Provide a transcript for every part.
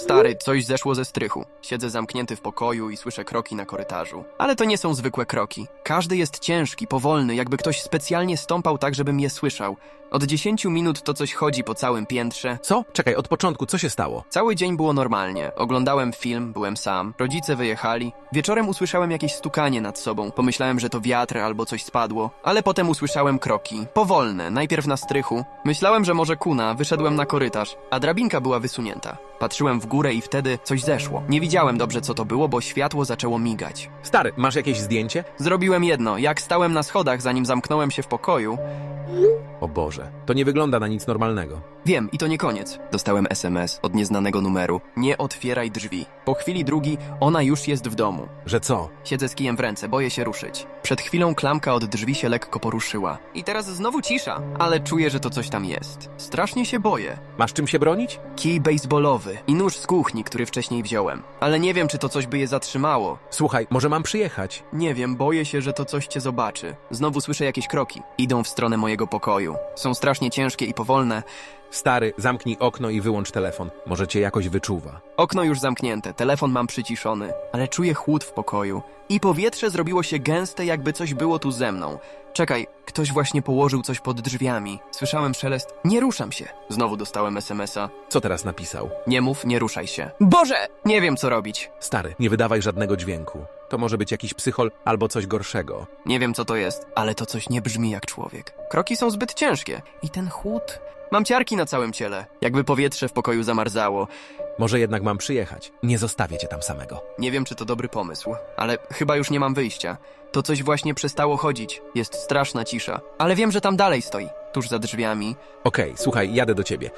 Stary, coś zeszło ze strychu. Siedzę zamknięty w pokoju i słyszę kroki na korytarzu. Ale to nie są zwykłe kroki. Każdy jest ciężki, powolny, jakby ktoś specjalnie stąpał tak, żebym je słyszał. Od 10 minut to coś chodzi po całym piętrze. Co? Czekaj, od początku, co się stało? Cały dzień było normalnie. Oglądałem film, byłem sam. Rodzice wyjechali. Wieczorem usłyszałem jakieś stukanie nad sobą. Pomyślałem, że to wiatr albo coś spadło. Ale potem usłyszałem kroki. Powolne, najpierw na strychu. Myślałem, że może kuna, wyszedłem na korytarz, a drabinka była wysunięta. Patrzyłem w górę i wtedy coś zeszło. Nie widziałem dobrze, co to było, bo światło zaczęło migać. Stary, masz jakieś zdjęcie? Zrobiłem jedno. Jak stałem na schodach, zanim zamknąłem się w pokoju, O Boże, to nie wygląda na nic normalnego. Wiem, i to nie koniec. Dostałem SMS od nieznanego numeru. Nie otwieraj drzwi. Po chwili drugi, ona już jest w domu. Że co? Siedzę z kijem w ręce, boję się ruszyć. Przed chwilą klamka od drzwi się lekko poruszyła. I teraz znowu cisza, ale czuję, że to coś tam jest. Strasznie się boję. Masz czym się bronić? Kij baseballowy i nóż z kuchni, który wcześniej wziąłem. Ale nie wiem, czy to coś by je zatrzymało. Słuchaj, może mam przyjechać? Nie wiem, boję się, że to coś cię zobaczy. Znowu słyszę jakieś kroki. Idą w stronę mojego pokoju. Są strasznie ciężkie i powolne. Stary, zamknij okno i wyłącz telefon. Może cię jakoś wyczuwa. Okno już zamknięte, telefon mam przyciszony, ale czuję chłód w pokoju. I powietrze zrobiło się gęste, jakby coś było tu ze mną. Czekaj, ktoś właśnie położył coś pod drzwiami. Słyszałem szelest. Nie ruszam się. Znowu dostałem SMS-a. Co teraz napisał? Nie mów, nie ruszaj się. Boże! Nie wiem, co robić. Stary, nie wydawaj żadnego dźwięku. To może być jakiś psychol albo coś gorszego. Nie wiem, co to jest, ale to coś nie brzmi jak człowiek. Kroki są zbyt ciężkie. I ten chłód... Mam ciarki na całym ciele. Jakby powietrze w pokoju zamarzało. Może jednak mam przyjechać. Nie zostawię cię tam samego. Nie wiem, czy to dobry pomysł, ale chyba już nie mam wyjścia. To coś właśnie przestało chodzić. Jest straszna cisza. Ale wiem, że tam dalej stoi. Tuż za drzwiami. Okej, słuchaj, jadę do ciebie.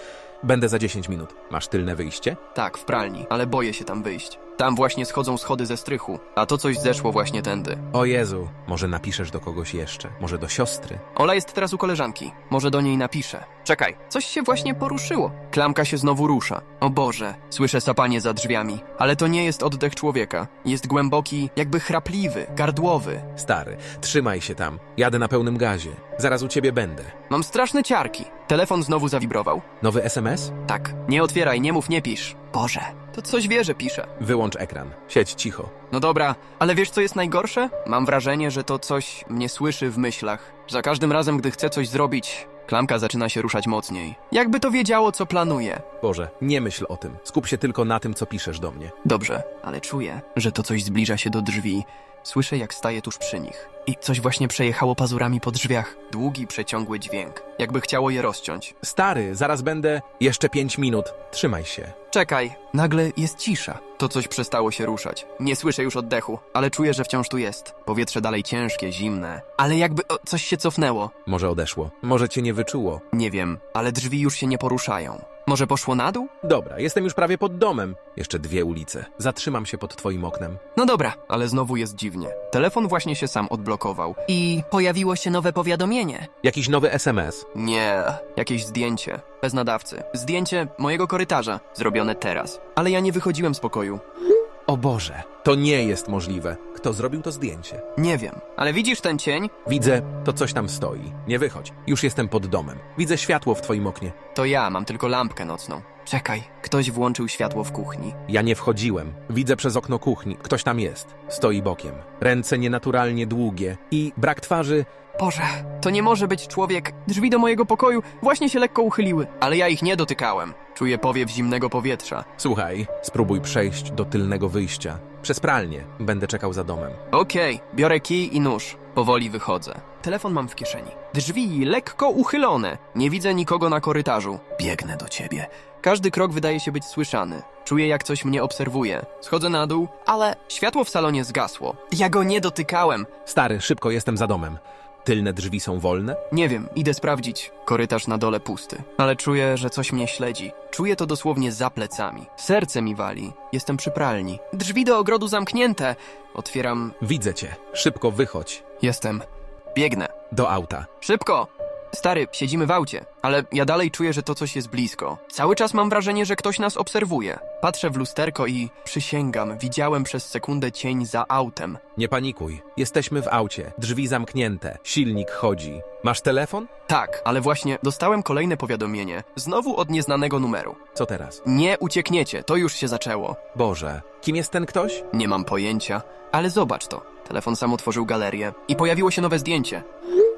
Będę za 10 minut. Masz tylne wyjście? Tak, w pralni, ale boję się tam wyjść. Tam właśnie schodzą schody ze strychu, a to coś zeszło właśnie tędy. O Jezu, może napiszesz do kogoś jeszcze? Może do siostry? Ola jest teraz u koleżanki. Może do niej napiszę. Czekaj, coś się właśnie poruszyło. Klamka się znowu rusza. O Boże, słyszę sapanie za drzwiami. Ale to nie jest oddech człowieka. Jest głęboki, jakby chrapliwy, gardłowy. Stary, trzymaj się tam. Jadę na pełnym gazie. Zaraz u ciebie będę. Mam straszne ciarki. Telefon znowu zawibrował. Nowy SMS? Tak, nie otwieraj, nie mów, nie pisz. Boże, to coś wie, że pisze. Wyłącz ekran. Siedź cicho. No dobra, ale wiesz co jest najgorsze? Mam wrażenie, że to coś mnie słyszy w myślach. Za każdym razem, gdy chcę coś zrobić, klamka zaczyna się ruszać mocniej. Jakby to wiedziało, co planuję. Boże, nie myśl o tym. Skup się tylko na tym, co piszesz do mnie. Dobrze, ale czuję, że to coś zbliża się do drzwi. Słyszę, jak staje tuż przy nich. I coś właśnie przejechało pazurami po drzwiach. Długi, przeciągły dźwięk. Jakby chciało je rozciąć. Stary, zaraz będę. Jeszcze 5 minut. Trzymaj się. Czekaj, nagle jest cisza. To coś przestało się ruszać. Nie słyszę już oddechu, ale czuję, że wciąż tu jest. Powietrze dalej ciężkie, zimne. Ale jakby o, coś się cofnęło. Może odeszło. Może cię nie wyczuło. Nie wiem, ale drzwi już się nie poruszają. Może poszło na dół? Dobra, jestem już prawie pod domem. Jeszcze dwie ulice. Zatrzymam się pod twoim oknem. No dobra, ale znowu jest dziwnie. Telefon właśnie się sam odblokował. I pojawiło się nowe powiadomienie. Jakiś nowy SMS. Nie, jakieś zdjęcie. Bez nadawcy. Zdjęcie mojego korytarza. Zrobione teraz. Ale ja nie wychodziłem z pokoju. O Boże, to nie jest możliwe. Kto zrobił to zdjęcie? Nie wiem. Ale widzisz ten cień? Widzę, to coś tam stoi. Nie wychodź. Już jestem pod domem. Widzę światło w twoim oknie. To ja, mam tylko lampkę nocną. Czekaj, ktoś włączył światło w kuchni. Ja nie wchodziłem. Widzę przez okno kuchni. Ktoś tam jest. Stoi bokiem. Ręce nienaturalnie długie i brak twarzy. Boże, to nie może być człowiek. Drzwi do mojego pokoju właśnie się lekko uchyliły, ale ja ich nie dotykałem. Czuję powiew zimnego powietrza. Słuchaj, spróbuj przejść do tylnego wyjścia. Przez pralnię. Będę czekał za domem. Okej, biorę kij i nóż. Powoli wychodzę. Telefon mam w kieszeni. Drzwi lekko uchylone. Nie widzę nikogo na korytarzu. Biegnę do ciebie. Każdy krok wydaje się być słyszany. Czuję, jak coś mnie obserwuje. Schodzę na dół, ale światło w salonie zgasło. Ja go nie dotykałem. Stary, szybko jestem za domem. Tylne drzwi są wolne? Nie wiem, idę sprawdzić. Korytarz na dole pusty. Ale czuję, że coś mnie śledzi. Czuję to dosłownie za plecami. Serce mi wali. Jestem przy pralni. Drzwi do ogrodu zamknięte. Otwieram. Widzę cię. Szybko wychodź. Jestem. Biegnę. Do auta. Szybko! Stary, siedzimy w aucie, ale ja dalej czuję, że to coś jest blisko. Cały czas mam wrażenie, że ktoś nas obserwuje. Patrzę w lusterko i przysięgam, widziałem przez sekundę cień za autem. Nie panikuj. Jesteśmy w aucie, drzwi zamknięte, silnik chodzi. Masz telefon? Tak, ale właśnie dostałem kolejne powiadomienie, znowu od nieznanego numeru. Co teraz? Nie uciekniecie, to już się zaczęło. Boże, kim jest ten ktoś? Nie mam pojęcia, ale zobacz to. Telefon sam otworzył galerię i pojawiło się nowe zdjęcie.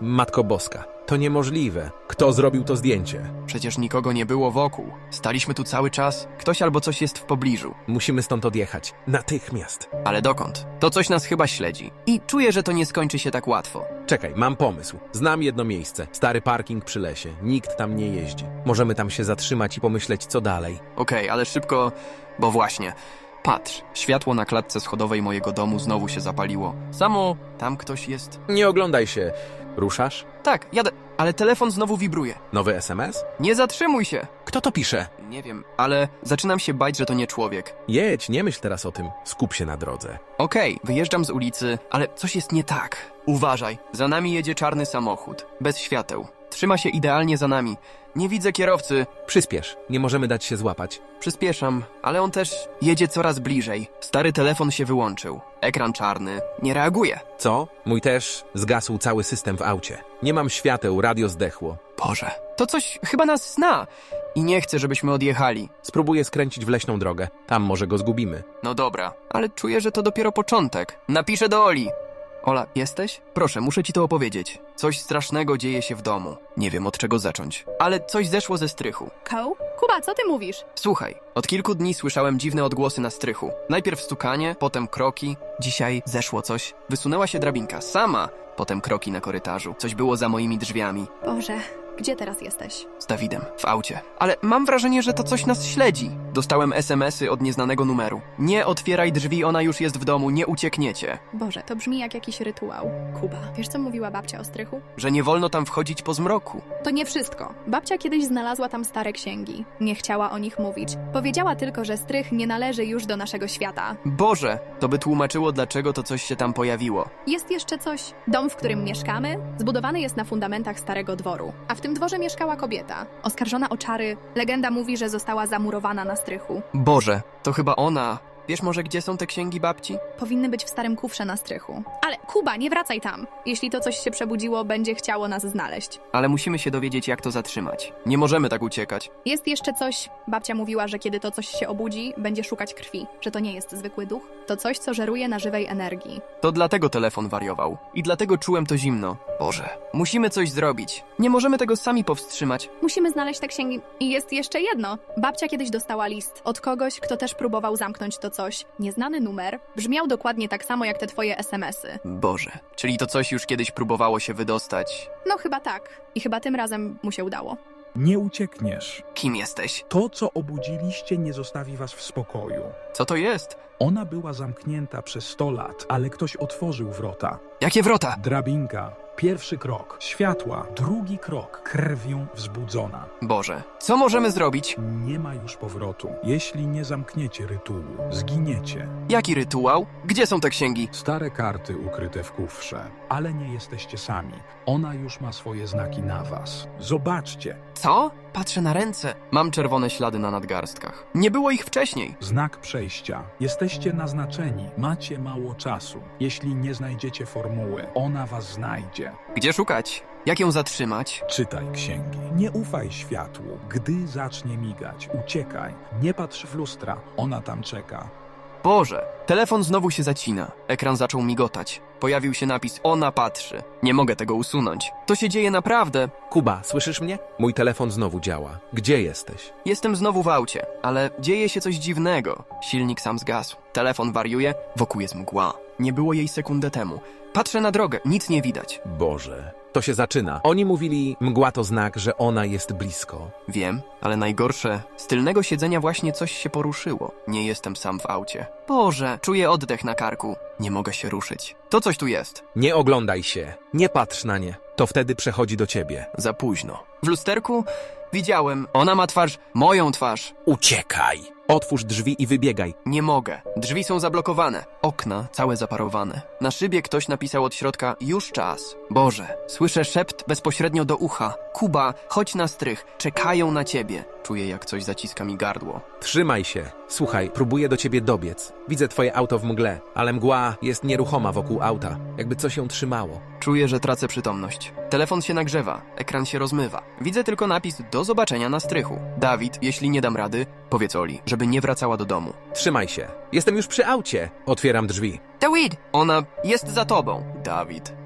Matko Boska, to niemożliwe. Kto zrobił to zdjęcie? Przecież nikogo nie było wokół. Staliśmy tu cały czas. Ktoś albo coś jest w pobliżu. Musimy stąd odjechać. Natychmiast. Ale dokąd? To coś nas chyba śledzi. I czuję, że to nie skończy się tak łatwo. Czekaj, mam pomysł. Znam jedno miejsce. Stary parking przy lesie. Nikt tam nie jeździ. Możemy tam się zatrzymać i pomyśleć, co dalej. Okej, ale szybko, bo właśnie. Patrz, światło na klatce schodowej mojego domu znowu się zapaliło. Samo tam ktoś jest. Nie oglądaj się. Ruszasz? Tak, jadę, ale telefon znowu wibruje. Nowy SMS? Nie zatrzymuj się! Kto to pisze? Nie wiem, ale zaczynam się bać, że to nie człowiek. Jedź, nie myśl teraz o tym. Skup się na drodze. Okej, wyjeżdżam z ulicy, ale coś jest nie tak. Uważaj, za nami jedzie czarny samochód, bez świateł. Trzyma się idealnie za nami. Nie widzę kierowcy. Przyspiesz, nie możemy dać się złapać. Przyspieszam, ale on też jedzie coraz bliżej. Stary telefon się wyłączył. Ekran czarny. Nie reaguje. Co? Mój też zgasł cały system w aucie. Nie mam świateł, radio zdechło. Boże, to coś chyba nas zna. I nie chce, żebyśmy odjechali. Spróbuję skręcić w leśną drogę. Tam może go zgubimy. No dobra, ale czuję, że to dopiero początek. Napiszę do Oli. Ola, jesteś? Proszę, muszę ci to opowiedzieć. Coś strasznego dzieje się w domu. Nie wiem od czego zacząć. Ale coś zeszło ze strychu. Koł? Kuba, co ty mówisz? Słuchaj, od kilku dni słyszałem dziwne odgłosy na strychu. Najpierw stukanie, potem kroki. Dzisiaj zeszło coś. Wysunęła się drabinka sama, potem kroki na korytarzu. Coś było za moimi drzwiami. Boże, gdzie teraz jesteś? Z Dawidem, w aucie. Ale mam wrażenie, że to coś nas śledzi. Dostałem SMS-y od nieznanego numeru. Nie otwieraj drzwi, ona już jest w domu, nie uciekniecie. Boże, to brzmi jak jakiś rytuał. Kuba, wiesz co mówiła babcia o strychu? Że nie wolno tam wchodzić po zmroku. To nie wszystko. Babcia kiedyś znalazła tam stare księgi. Nie chciała o nich mówić. Powiedziała tylko, że strych nie należy już do naszego świata. Boże, to by tłumaczyło, dlaczego to coś się tam pojawiło. Jest jeszcze coś. Dom, w którym mieszkamy, zbudowany jest na fundamentach starego dworu. A w tym dworze mieszkała kobieta. Oskarżona o czary, legenda mówi, że została zamurowana na strychu. Boże, to chyba ona. Wiesz może, gdzie są te księgi babci? Powinny być w starym kufrze na strychu. Ale Kuba, nie wracaj tam. Jeśli to coś się przebudziło, będzie chciało nas znaleźć. Ale musimy się dowiedzieć, jak to zatrzymać. Nie możemy tak uciekać. Jest jeszcze coś. Babcia mówiła, że kiedy to coś się obudzi, będzie szukać krwi, że to nie jest zwykły duch. To coś, co żeruje na żywej energii. To dlatego telefon wariował. I dlatego czułem to zimno. Boże, musimy coś zrobić. Nie możemy tego sami powstrzymać. Musimy znaleźć te księgi. I jest jeszcze jedno. Babcia kiedyś dostała list od kogoś, kto też próbował zamknąć to coś. Nieznany numer. Brzmiał dokładnie tak samo jak te twoje SMS-y. Boże, czyli to coś już kiedyś próbowało się wydostać. No chyba tak. I chyba tym razem mu się udało. Nie uciekniesz. Kim jesteś? To, co obudziliście, nie zostawi was w spokoju. Co to jest? Ona była zamknięta przez 100 lat, ale ktoś otworzył wrota. Jakie wrota? Drabinka. Pierwszy krok. Światła. Drugi krok. Krwią wzbudzona. Boże, co możemy zrobić? Nie ma już powrotu. Jeśli nie zamkniecie rytułu, zginiecie. Jaki rytuał? Gdzie są te księgi? Stare karty ukryte w kufrze. Ale nie jesteście sami. Ona już ma swoje znaki na was. Zobaczcie. Co? Patrzę na ręce. Mam czerwone ślady na nadgarstkach. Nie było ich wcześniej. Znak przejścia. Jesteście naznaczeni. Macie mało czasu. Jeśli nie znajdziecie formuły, ona was znajdzie. Gdzie szukać? Jak ją zatrzymać? Czytaj księgi. Nie ufaj światłu. Gdy zacznie migać, uciekaj. Nie patrz w lustra. Ona tam czeka. Boże, telefon znowu się zacina. Ekran zaczął migotać. Pojawił się napis Ona patrzy. Nie mogę tego usunąć. To się dzieje naprawdę. Kuba, słyszysz mnie? Mój telefon znowu działa. Gdzie jesteś? Jestem znowu w aucie, ale dzieje się coś dziwnego. Silnik sam zgasł. Telefon wariuje, wokół jest mgła. Nie było jej sekundę temu. Patrzę na drogę, nic nie widać. Boże, to się zaczyna. Oni mówili, mgła to znak, że ona jest blisko. Wiem, ale najgorsze, z tylnego siedzenia właśnie coś się poruszyło. Nie jestem sam w aucie. Boże, czuję oddech na karku. Nie mogę się ruszyć. To coś tu jest. Nie oglądaj się, nie patrz na nie. To wtedy przechodzi do ciebie. Za późno. W lusterku widziałem, ona ma twarz, moją twarz. Uciekaj! Otwórz drzwi i wybiegaj. Nie mogę. Drzwi są zablokowane. Okna całe zaparowane. Na szybie ktoś napisał od środka już czas. Boże, słyszę szept bezpośrednio do ucha. Kuba, chodź na strych. Czekają na ciebie. Czuję jak coś zaciska mi gardło. Trzymaj się. Słuchaj, próbuję do ciebie dobiec. Widzę twoje auto w mgle, ale mgła jest nieruchoma wokół auta, jakby coś ją trzymało. Czuję, że tracę przytomność. Telefon się nagrzewa, ekran się rozmywa. Widzę tylko napis do zobaczenia na strychu. Dawid, jeśli nie dam rady, powiedz Oli, żeby nie wracała do domu. Trzymaj się. Jestem już przy aucie. Otwieram drzwi. Dawid! Ona jest za tobą. Dawid.